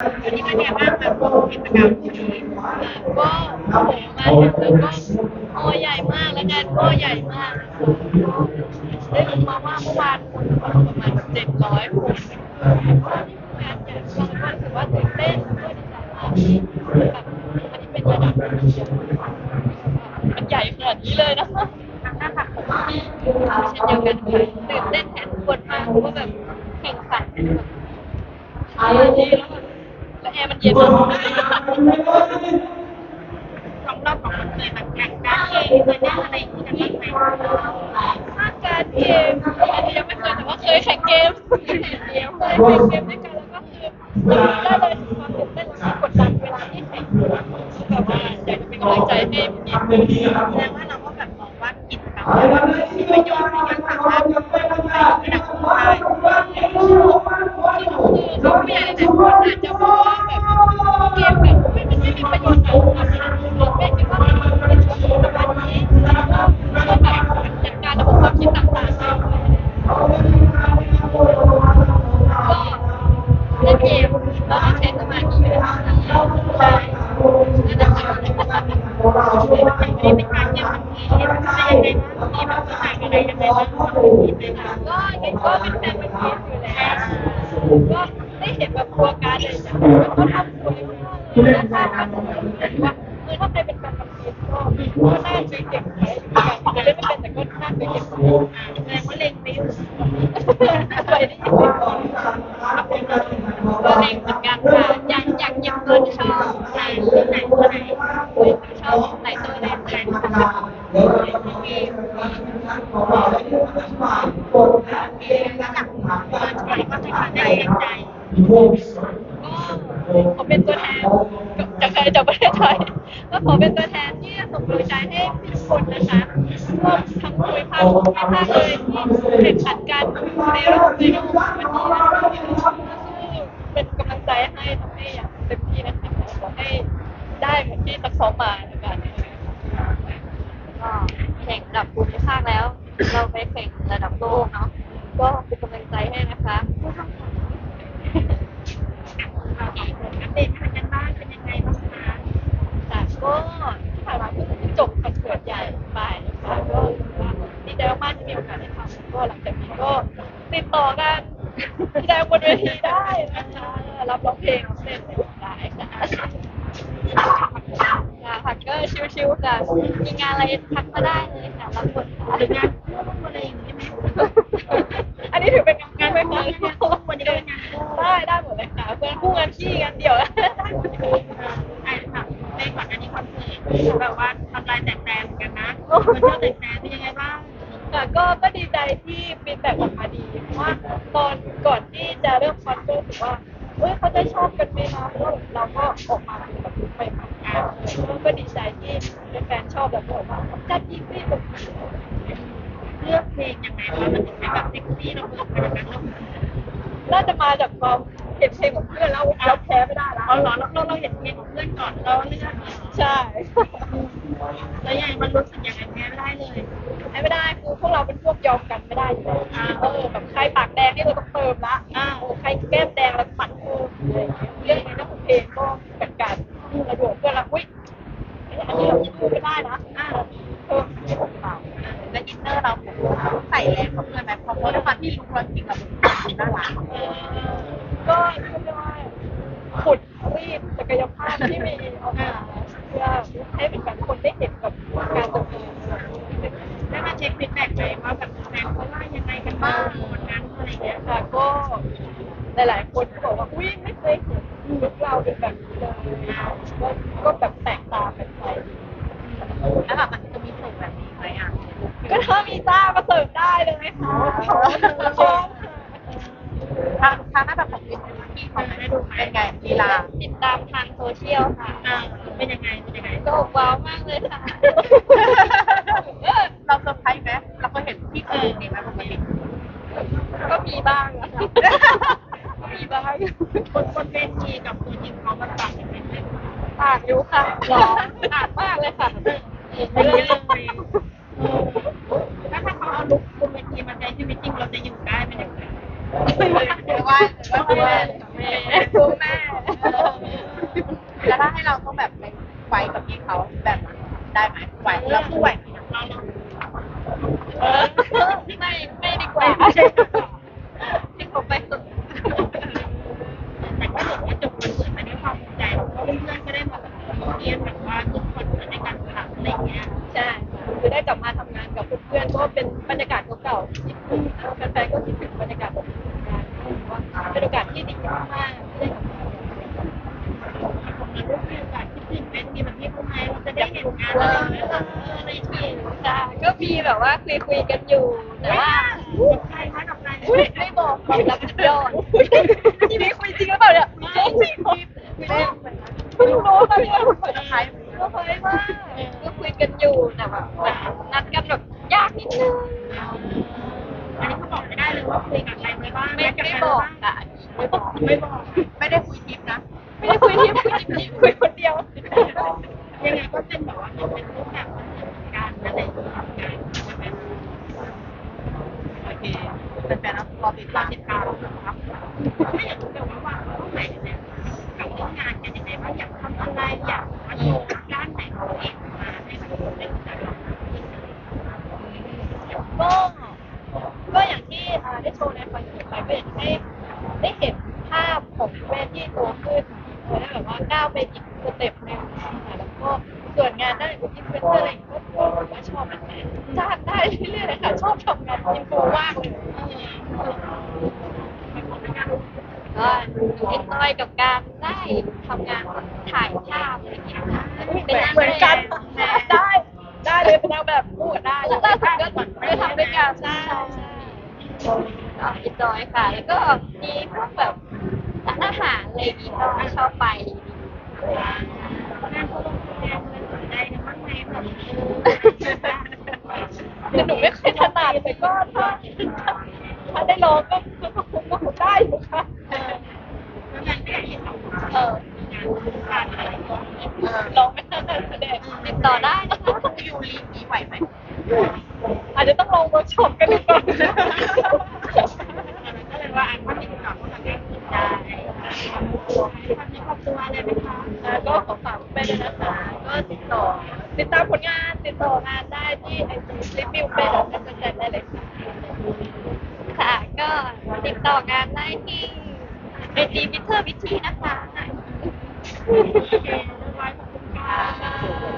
วันนี้ก็เนี่ยบ้างแบบกิจกรรมที่ก็โอ้โหมาถึงแล้วก็โอใหญ่มากแล้วกันโอใหญ่มากได้รู้มาว่าเมื่อวานคนประมาณเจ็ดร้อยคนงานใหญ่มากก็รู้สึกว่าตื่นเต้นด้วยดีใจมากที่แบบอันนี้เป็นระดับมันใหญ่ขนาดนี้เลยนะทางหน้าผักผมเช่นเดียวกันค่ะตื่นเต้นแทนทุกคนมากเพราะว่าแบบแข่งขันแบบแล้ว แอร์มันเย็นมากสองรอบของคนเคยแบบแข่งการเองเคยเล่นอะไรอย่างนี้กันบ้างไหมการเกมอันนี้ยังไม่เคยแต่ว่าเคยแข่งเกมเคยแข่งเกมด้วยกันแล้วก็คือได้เลยถึงความตื่นเต้นและกดดันเวลาที่แข่งแบบว่าอยากจะเป็นกำลังใจให้พี่แสดงว่าเราก็แบบมองว่ากิจกรรมมีประโยชน์ในการสาม ไม่อยากหลายคนอาจจะมองว่าแบบเกมแบบไม่มันไม่มีประโยชน์อะไรเราไม่คิดว่ามันเป็นช่วงประมาณนี้แล้วก็เพื่อแบบจัดการระบบความคิดต่างๆได้ก็เล่นเกมแล้วก็ใช้สมาธิอยู่นะคะใช่นั่นแหละค่ะวันนี้เป็นการเยี่ยมทีมเป็นยังไงบ้างทีมแบบต่างอะไรยังไงบ้างของทีมเลยค่ะก็เห็นก็เป็นแฟนเป็นทีมอยู่แล้วก็ได้เห็นแบบตัว ก็ทำคุยคุยแล้วถ้าถ้าผมว่าคือถ้าใครเป็นแฟนเป็นทีมก็ก็น่าจะเก่งไปอยู่กันเล่ไม่เป็นแต่ก็น่าจะเก่งไปแสดงว่าเล็งไปอยู่ไปได้ยินก่อนก็เล่นเหมือนกันค่ะอยากอยากหยิบเงินชอบไหนไหนไหนชอบไหนตัวเล่นไหนค่ะก็ ขอเป็นตัวแทนจากใครจากประเทศไทยก็ขอเป็นตัวแทนที่ส่งกำลังใจให้พี่ทุกคนนะคะรวมทั้งภูมิภาคทุกภาคเลยที่แข่งขันกันในรอบในรอบวันนี้นะคะเป็นกำลังใจให้ทำให้อย่างเต็มที่นะคะขอให้ได้เหมือนที่ซักซ้อมมาในการนี้ก็แข่งระดับภูมิภาคแล้ว เราไปแข่งระดับโลกเนาะก็เป็นกำลังใจให้นะคะ อัปเดตทางกันบ้านเป็นยังไงบ้างคะ ค่ะก็ที่ผ่านมาเพิ่งจบคอนเสิร์ตใหญ่ไปนะคะก็รู้สึกว่าดีใจมากๆที่มีโอกาสได้ทำก็หลังจากนี้ก็ติดต่อกัน แสดงบนเวทีได้นะคะรับร้องเพลงเต้นได้ค่ะค่ะค่ะก็ชิวๆค่ะมีงานอะไรทักมาได้เลยค่ะรับบทค่ะหรืองานคู่อะไรอย่างนี้ไหมอันนี้ถือเป็นงานไม่พอวันนี้ก็เป็นงานคู่ได้ได้หมดเลยค่ะเพื่อนคู่งานขี้งานเดี่ยวได้หมดเลยไอ้ค่ะในก่อนอันนี้คอนเสิร์ตแบบว่าทำลายแตกแตนกันนะมันก็แตกแตนเป็นยังไงบ้างค่ะก็ก็ดีใจที่ ว่าเฮ้ยเขาจะชอบกันไหมนะเพราะว่าเราก็ออกมาเป็นแบบไปทำงานก็ก็ดีใจที่แฟนๆชอบแบบบอกว่าจัดยิ่งฟีดแบบเลือกเพลงยังไงว่ามันถึงเป็นแบบเซ็กซี่เราเลือกไปแบบนั้นน่าจะมาจากความเห็นเพลงของเพื่อนแล้วเราแพ้ไม่ได้ละเราเราเราเราเห็นเพลงของเพื่อนก่อนเราเลือกใช่แล้วยังมันรู้สึกยังไงแพ้ไม่ได้เลยไม่ได้คือพวกเราเป็นพวกยอมกันไม่ได้อยู่แล้วเออแบบใครปากแดงนี่เราต้องเติมละอ่า ขาเพื่อนไหมเพราะว่าด้วยความที่ลุคเราจริงเราเป็นน่ารักก็เรียกได้ว่าขุดรีดศักยภาพที่มีออกมาเพื่อให้เป็นแบบคนได้เห็นกับการดำเนินได้มาเช็คฟีดแบ็กไหมว่าแบบแฟนเขาว่ายังไงกันบ้างวันนั้นอะไรเงี้ยค่ะก็หลายๆคนก็บอกว่าอุ้ยไม่เคยเห็นลุคเราเป็นแบบนี้เลยก็ก็แบบแปลกตาแปลกใจแล้วแบบมันจะมีสูตรแบบนี้ไหมอะก็ถ้ามีซ่ามา เสิร์ฟได้เลยค่ะพร้อมพร้อมทางทางหน้าแบบของวินที่เขาไม่ได้ดูไหมเป็นไงลีลาติดตามทางโซเชียลค่ะอ่าเป็นยังไงเป็นยังไงก็ว้าวมากเลยค่ะเราเซอร์ไพรส์ไหมเราก็เห็นที่เคยเห็นไหมปกติก็มีบ้างอะค่ะก็มีบ้างคนคนเวทีกับตัวจริงเขามันต่างกันไหมต่างอยู่ค่ะหรอต่างมากเลยค่ะไม่เลย แม่ตัวแม่แล้วถ้าให้เราต้องแบบไปไฟกับพี่เขาแบบนั้นได้ไหมไหวเราคู่ไหวไหมเราเราเออไม่ไม่ดีกว่าให้เขาไปเถอะแต่ก็ถือว่าจบคอนเสิร์ตมาด้วยความภูมิใจแล้วก็เพื่อนๆก็ได้มาแบบเรียนแบบว่าทุกคอนเสิร์ตในการทำอะไรเงี้ยใช่คือได้กลับมาทำงานกับเพื่อนๆก็เป็นบรรยากาศเก่าๆที่แฟนๆก็คิดถึงบรรยากาศแบบนี้เหมือนกันว่าเป็นโอกาสที่ดีมากๆที่ได้กลับมา ผมมีรูปมีโอกาสที่ตื่นเต้นมีแบบพี่เขา ไหมเราจะได้เห็นงานอะไรอย่างเงี้ยเออในทีมใช่ก็มีแบบว่าคุยคุยๆกันอยู่ แต่ว่ากับใครคะกับใครอุ๊ยไม่บอกความลับยอดทีนี้คุยจริงหรือเปล่าเนี่ยจริงจริงคุยเล่นเพิ่งรู้ค่ะพี่เซอร์ไพรส์เซอร์ไพรส์มากก็คุยกันอยู่แต่แบบนัดกันแบบยากนิดนึงอันนี้เขาบอกไม่ได้เลยว่าคุยกับใครไปบ้างไม่ไม่บอกอะไม่บอกไม่บอก ไม่ได้คุยทิปนะ ไม่ได้คุยที่คุยจริงๆคุยคนเดียว ยังไงก็เป็นแบบว่าเป็นรูปแบบของการอะไรอย่างเงี้ยโอเคเป็นแฟนๆรอติดตามติดตามครับถ้าอยากรู้แบบว่าวางเป้าหมายเนี่ยกับเรื่องงานกันยังไงว่าอยากทำอะไรอยากมาโชว์ด้านไหนของตัวเองมาให้มันได้รู้จักเราก็ก็อย่างที่อ่าได้โชว์ในคอนเสิร์ตไปก็อย่ากให้ได้เห็นภาพของแม่ที่โตขึ้นเออได้แบบว่าก้าวไปอีกสเต็ปหนึ่งค่ะแล้ว ก็ส่วนงานได้านอื่นที่เป็นอะไรก็ก็ผมว่าชอบมันจ้างได้เรื่อยๆเลยค่ะชอบทำงานอินโฟมากเลยก็เอ็นจอยกับการได้ทำงานถ่ายภาพอะไรอย่างเงี้ยค่ะเป็นนางเหมือนกันบได้ ได้เลยเป็นนางแบบพูดได้ล่าสุดก็ได้ทำด้วยกันใช่ใช่ก็อินจอยค่ะ แล้วก็มีพวกแบบร้านอาหารอะไรอย่างงี้ก็ชอบไป งานโปรโมทงานเงินสนใจกันบ้างไหมแบบ คือหนูไม่เคยถนัดแต่ก็ถ้าถ้าได้ลองก็ก็คงก็คงได้อยู่ค่ะแล้วงานที่เห็นเราเออการอะไรก็ลองไม่ถนัดแสดงติดต่อได้นะคะต้องยูรีนี้ไหวไหมอาจจะต้องลองเวิร์กช็อปกันดูก่อนก็เลยว่าอันว่าติดต่อเข้ามาการติดได้ทำในครอบครัวอะไรไหมคะ แล้วก็ขอฝากไปด้วยนะคะ ก็ติด ติดตามผลงานติดต่องานได้ที่ไอจีลิปบิวเป็นแล้วก็จะได้เลยค่ะค่ะก็ติดต่องานได้ที่ไอจีวิเทอร์วิทีนะคะโอเคบายขอบคุณค่ะ